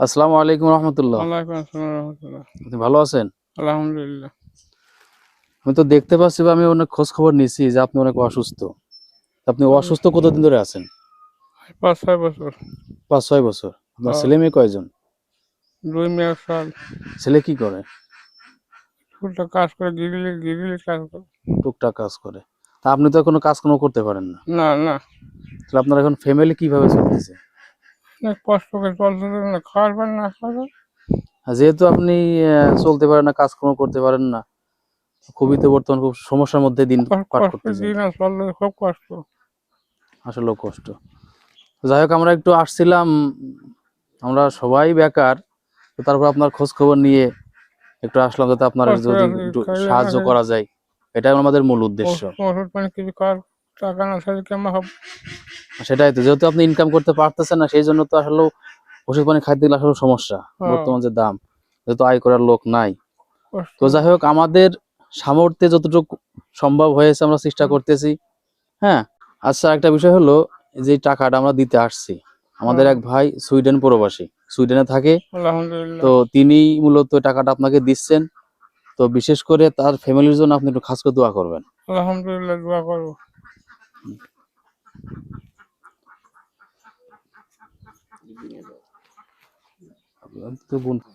আসসালামু আলাইকুম রহমতুল্লাহ। আপনি ভালো আছেন? আলহামদুলিল্লাহ। আমি তো দেখতে পাচ্ছি বা আমি অনেক খোঁজ খবর নিছি যে আপনি অনেক অসুস্থ। আপনি অসুস্থ কতদিন ধরে আছেন? পাঁচ ছয় বছর। পাঁচ ছয় বছর। আপনার হ্যাঁ। ছেলে মেয়ে কয়জন? দুই মেয়ের সাল ছেলে। কি করে? ফুলটা কাজ করে গিরিলি গিরিলি কাজ করে। টুকটাক কাজ করে। তা আপনি তো কোনো কাজ কোনো করতে পারেন না। না না। তাহলে আপনার এখন ফ্যামিলি কীভাবে চলতেছে? কষ্ট করে চলতে খাওয়ার পার না খাওয়ার যেহেতু আপনি চলতে পারেন না কাজ কোনো করতে পারেন না খুবই তো বর্তমান খুব সমস্যার মধ্যে দিন পার করতেছে। দিই না চললে খুব কষ্ট। আসলে কষ্ট। যাই হোক আমরা একটু আসছিলাম আমরা সবাই বেকার তো তারপর আপনার খোঁজ খবর নিয়ে একটু আসলাম যাতে আপনার যদি একটু সাহায্য করা যায়। এটাই আমাদের মূল উদ্দেশ্য। টাকা না থাকলে কেমন হবে? সেটাই তো যেহেতু আপনি ইনকাম করতে পারতেছেন না সেই জন্য তো আসলে ওষুধ পানি খাইতে গেলে আসলে সমস্যা হ্যাঁ। বর্তমান যে দাম যেহেতু আয় করার লোক নাই। তো যাই হোক আমাদের সামর্থ্যে যতটুকু সম্ভব হয়েছে আমরা চেষ্টা করতেছি। হ্যাঁ আচ্ছা একটা বিষয় হলো যে টাকাটা আমরা দিতে আসছি। আমাদের এক ভাই সুইডেন প্রবাসী সুইডেনে থাকে। তো তিনি মূলত টাকাটা আপনাকে দিচ্ছেন। তো বিশেষ করে তার ফ্যামিলির জন্য আপনি একটু খাস করে দোয়া করবেন। আলহামদুলিল্লাহ দোয়া করব। তো বোন-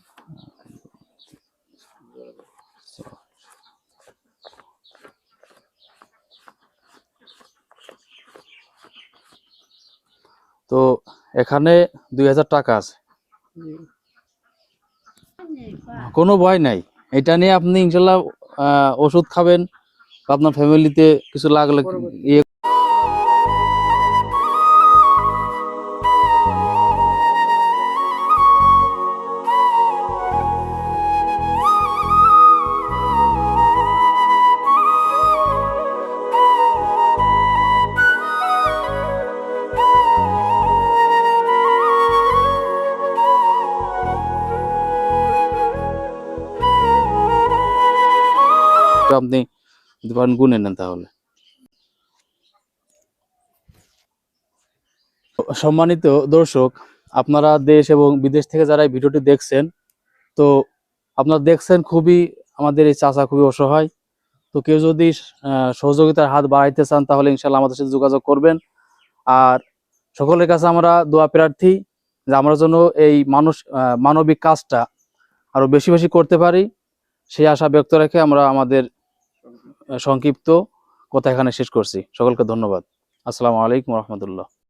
তো এখানে দুই হাজার টাকা আছে। কোনো ভয় নাই। এটা নিয়ে আপনি ইনশাল্লাহ আহ, ওষুধ খাবেন আপনার ফ্যামিলিতে কিছু লাগলে ইয়ে আপনি যদি পারেন গুনে নেন তাহলে। সম্মানিত দর্শক, আপনারা দেশ এবং বিদেশ থেকে যারা এই ভিডিওটি দেখছেন, তো আপনারা দেখছেন খুবই আমাদের এই চাচা খুবই অসহায়। তো কেউ যদি সহযোগিতার হাত বাড়াইতে চান তাহলে ইনশাল্লাহ আমাদের সাথে যোগাযোগ করবেন। আর সকলের কাছে আমরা দোয়া প্রার্থী যে আমরা যেন এই মানুষ মানবিক কাজটা আরও বেশি বেশি করতে পারি। সেই আশা ব্যক্ত রেখে আমরা আমাদের সংক্ষিপ্ত কথা এখানে শেষ করছি। সকলকে ধন্যবাদ। আসসালামু আলাইকুম রহমতুল্লাহ।